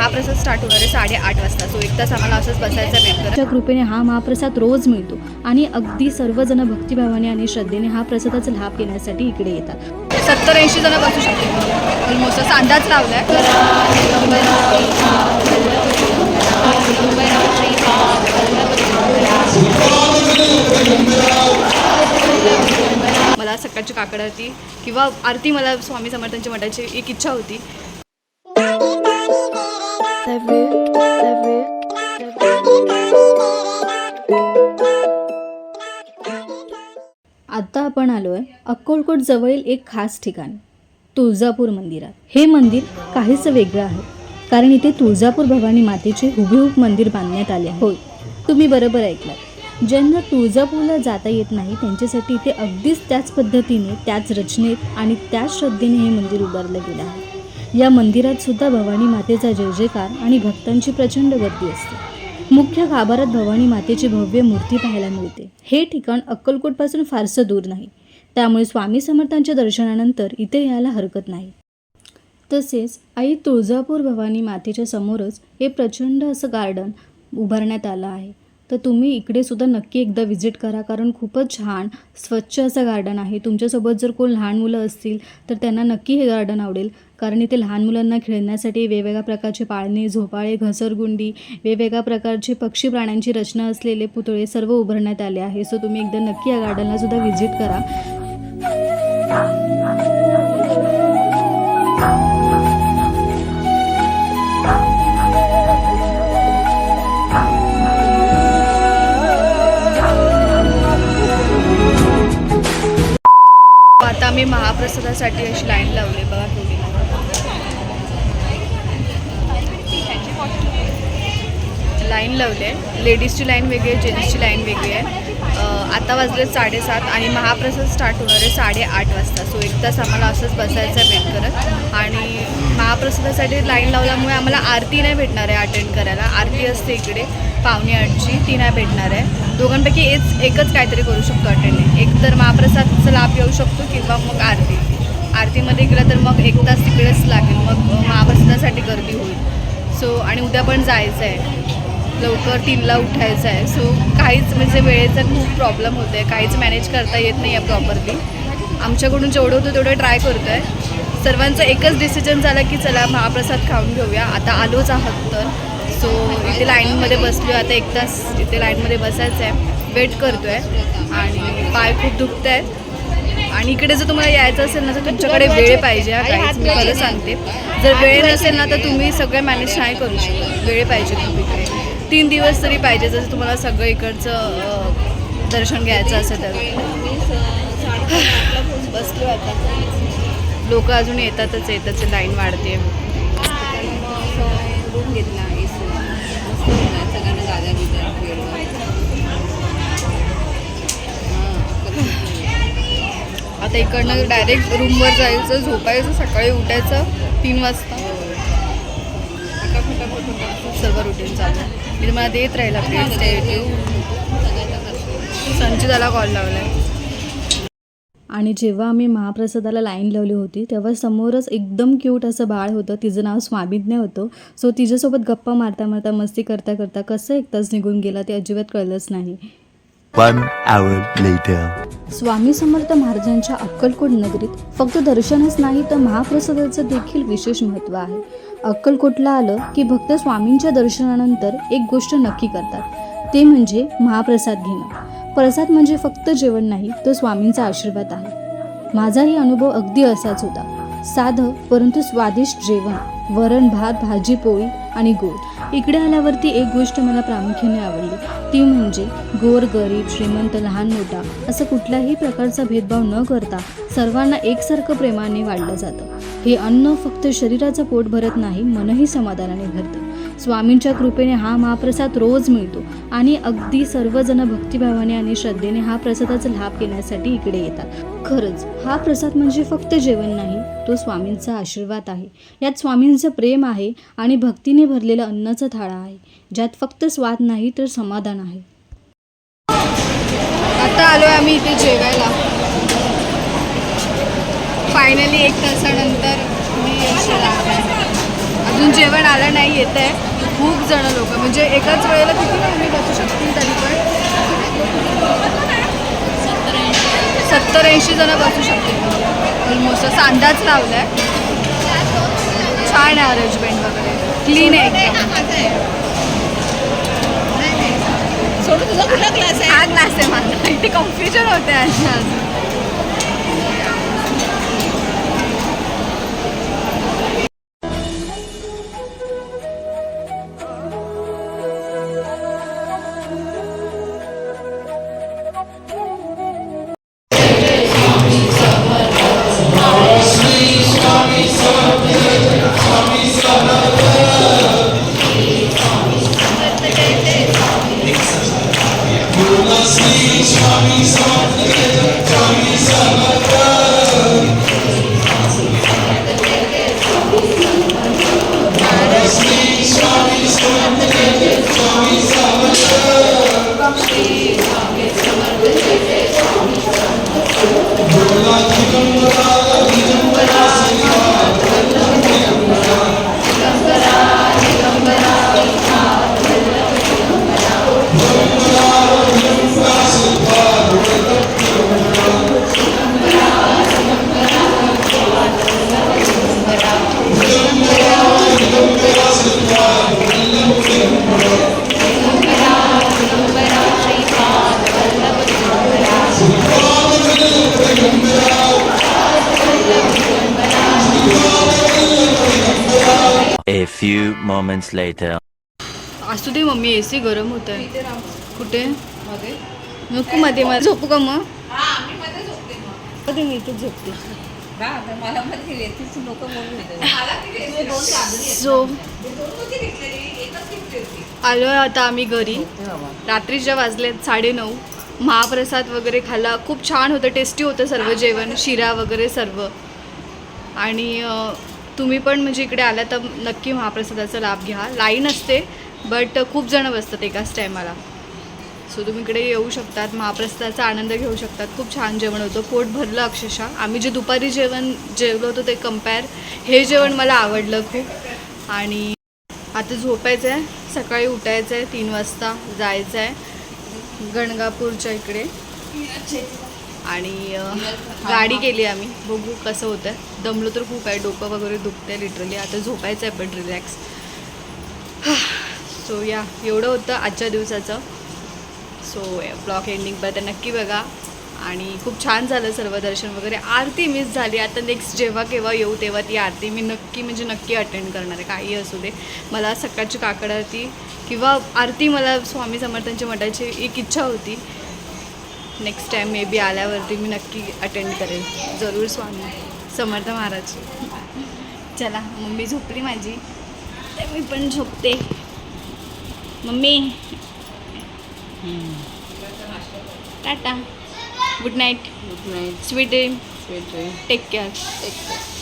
महाप्रसाद स्टार्ट होणार आहे साडेआठ वाजता. सो एक तास आम्हाला असंच बसायचा च्या कृपेने हा महाप्रसाद रोज मिळतो आणि अगदी सर्वजण भक्तिभावाने आणि श्रद्धेने हा प्रसादाचा लाभ घेण्यासाठी इकडे येतात. सत्तर ऐंशी जण बसू शकते. ऑलमोस्ट असा अंदाज लावलाय. मला सकाळची काकड आरती किंवा आरती मला स्वामी समर्थांच्या मठाची एक इच्छा होती. आता आपण आलो आहे अक्कलकोट जवळील एक खास ठिकाण तुळजापूर मंदिरात. हे मंदिर काहीसं वेगळं आहे कारण इथे तुळजापूर भवानी मातेचे हुबेहूब मंदिर बांधण्यात आले आहे. होय तुम्ही बरोबर ऐकलात ज्यांना तुळजापूरला जाता येत नाही त्यांच्यासाठी इथे अगदीच त्याच पद्धतीने त्याच रचनेत आणि त्याच श्रद्धेने हे मंदिर उभारलं गेलं आहे. या मंदिरात सुद्धा भवानी मातेचा जय जयकार आणि भक्तांची प्रचंड गर्दी असते. मुख्य गाभारात भवानी मातेची भव्य मूर्ती पाहायला मिळते. हे ठिकाण अक्कलकोटपासून फारसं दूर नाही. त्यामुळे स्वामी समर्थांच्या दर्शनानंतर इथे यायला हरकत नाही. तसेच आई तुळजापूर भवानी मातेच्या समोरच हे प्रचंड असं गार्डन उभारण्यात आलं आहे. तर तुम्ही इकडे सुद्धा नक्की एकदा व्हिजिट करा कारण खूपच छान स्वच्छ असं गार्डन आहे. तुमच्यासोबत जर कोण लहान मुलं असतील तर त्यांना नक्की हे गार्डन आवडेल. कारण इथे लहान मुलांना खेळण्यासाठी वेगवेगळ्या प्रकारचे पाळणे झोपाळे घसरगुंडी वेगवेगळ्या प्रकारचे पक्षी प्राण्यांची रचना असलेले पुतळे सर्व उभारण्यात आले आहे. सो तुम्ही एकदा नक्की या गार्डनला सुद्धा व्हिजिट करा. मी महाप्रसादासाठी अशी लाईन लावली बघा केवढी. लाईन लावली आहे. लेडीजची लाईन वेगळी आहे जेंट्सची लाईन वेगळी आहे. आता वाजले साडेसात आणि महाप्रसाद स्टार्ट होणार आहे साडेआठ वाजता. सो एक तास आम्हाला असंच बसायचं आहे वेट करत. आणि महाप्रसादासाठी लाईन लावल्यामुळे आम्हाला आरती नाही भेटणार आहे अटेंड करायला. आरती असते इकडे. पावणे आठची ती नाही भेटणार आहे. दोघांपैकी एक एकच काहीतरी करू शकतो अटेंड एक तर महाप्रसादचा लाभ येऊ शकतो किंवा मग आरती. आरतीमध्ये गेलं तर मग एक तास तिकडेच लागेल. मग महाप्रसादासाठी गर्दी होईल. सो आणि उद्या पण जायचं आहे. लवकर तीनला उठायचं आहे. सो काहीच म्हणजे वेळेचा खूप प्रॉब्लेम होतो आहे काहीच मॅनेज करता येत नाही आहे प्रॉपरली आमच्याकडून जेवढं होतं तेवढं ट्राय करतो आहे सर्वांचं एकच डिसिजन झालं की चला महाप्रसाद खाऊन घेऊया. आता आलोच आहात तर. सो इथे लाईनमध्ये बसलो आता एक तास इथे लाईनमध्ये बसायचं आहे वेट करतो आहे आणि पाय खूप दुखत आहेत आणि इकडे जर तुम्हाला यायचं असेल ना तर तुमच्याकडे वेळ पाहिजे. हा काहीच मी खरं सांगते. जर वेळ नसेल ना तर तुम्ही सगळं मॅनेज नाही करू शकत. वेळ पाहिजे इकडे. तीन दिवस तरी पाहिजे. जसं तुम्हाला सगळं इकडचं दर्शन घ्यायचं असेल तर. बसलो आता. लोक अजून येतातच येताच लाईन वाढते रूम घेतला. आता इकडनं डायरेक्ट रूमवर जायचं झोपायचं सकाळी उठायचं तीन वाजता. सर्व रुटीन चालू. आहे. मी तुम्हाला देत राहील आपली संचिताला कॉल लावलाय. आणि जेव्हा आम्ही महाप्रसादाला लाईन लावली होती तेव्हा समोरच एकदम क्यूट असं बाळ होतं. तिचं नाव स्वामिज्ञ होतं. सो तिच्यासोबत गप्पा मारता मारता मस्ती करता करता कसं एक तास निघून गेला ते अजिबात कळलंच नाही. One hour later. Swami Samarth महाराजांच्या अक्कलकोट नगरीत फक्त दर्शनच नाही तर महाप्रसादाचं देखील विशेष महत्त्व आहे. अक्कलकोटला आलं की भक्त स्वामींच्या दर्शनानंतर एक गोष्ट नक्की करतात. ते म्हणजे महाप्रसाद घेणं. प्रसाद म्हणजे फक्त जेवण नाही तो स्वामींचा आशीर्वाद आहे. माझाही अनुभव अगदी असाच होता. साधं परंतु स्वादिष्ट जेवण वरण भात भाजी पोळी आणि गोड. इकडे आल्यावरती एक गोष्ट मला प्रामुख्याने आवडली. ती म्हणजे गोर गरीब श्रीमंत लहान मोठा असं कुठल्याही प्रकारचा भेदभाव न करता सर्वांना एकसारखं प्रेमाने वाढलं जातं. हे अन्न फक्त शरीराचं पोट भरत नाही मनही समाधानाने भरतं. स्वामींच्या कृपेने हा महाप्रसाद रोज मिळतो आणि अगदी सर्वजण भक्तिभावाने आणि श्रद्धेने हा प्रसादाचा लाभ घेण्यासाठी इकडे येतात. खरंच हा प्रसाद म्हणजे फक्त जेवण नाही तो स्वामींचा आशीर्वाद आहे. यात स्वामींचं प्रेम आहे आणि भक्तीने भरलेलं अन्नाचा थाळा आहे. ज्यात फक्त स्वाद नाही तर समाधान आहे. आता आलो आहे आम्ही इथे जेवायला. फायनली एक तासानंतर मी अजून जेवण आलं नाही येत आहे. खूप जण लोक. म्हणजे एकाच वेळेला किती मम्मी बसू शकतील तरी पण? सत्तर ऐंशी जण बसू शकतील ऑलमोस्ट असा अंदाज लावला आहे छान आहे अरेंजमेंट वगैरे. क्लीन आहे एकदम. सोडू तुझा कुठला क्लास आहे? हा क्लास आहे माझा. इथे कन्फ्युजन होते अशा I'm gonna go to the. A few moments later. असू दे मम्मी ए सी गरम होत आहे कुठे? मध्ये नको मध्ये मला झोपू का मग? हा मी मध्ये झोपते मग कधी मी इथे झोपते. हा तर मला मध्ये येतीच नको म्हणून येते. दोन चादरी आहेत. सो आलो आहे आता आम्ही घरी. रात्रीच्या वाजलेत साडेनऊ महाप्रसाद वगैरे खाल्ला. खूप छान होतं टेस्टी होतं सर्व जेवण. शिरा वगैरे सर्व. आणि तुम्ही पण म्हणजे इकडे आला तर नक्की महाप्रसादाचा लाभ घ्या. लाईन असते बट खूप जणं बसतात एकाच टायमाला सो तुम्ही इकडे येऊ शकतात महाप्रसादाचा आनंद घेऊ शकतात. खूप छान जेवण होतं. पोट भरलं अक्षरशः. आम्ही जे दुपारी जेवण जेवलो होतो ते कंपेअर हे जेवण मला आवडलं खूप. आणि आता झोपायचं आहे सकाळी उठायचं आहे तीन वाजता जायचं आहे गणगापूरच्या इकडे. आणि गाडी केली आम्ही. बघू कसं होतं दमलो तर खूप आहे. डोकं वगैरे दुखतं आहे लिटरली आता झोपायचं आहे पण रिलॅक्स सो या एवढं होतं आजच्या दिवसाचं. सो ब्लॉग एंडिंगपर्यंत नक्की बघा. आणि खूप छान झालं सर्व दर्शन वगैरे. आरती मिस झाली. आता नेक्स्ट जेव्हा केव्हा येऊ तेव्हा ती आरती मी नक्की म्हणजे नक्की अटेंड करणार आहे. काही असू दे. मला सकाळची काकड आरती किंवा आरती मला स्वामी समर्थांची मठाची एक इच्छा होती. नेक्स्ट टाईम मे बी आल्यावरती मी नक्की अटेंड करेन जरूर स्वामी. समर्थ महाराज. चला मम्मी झोपली माझी. तर मी पण झोपते. Mummy. Tata. Good night good night sweet dream sweet dream take care take care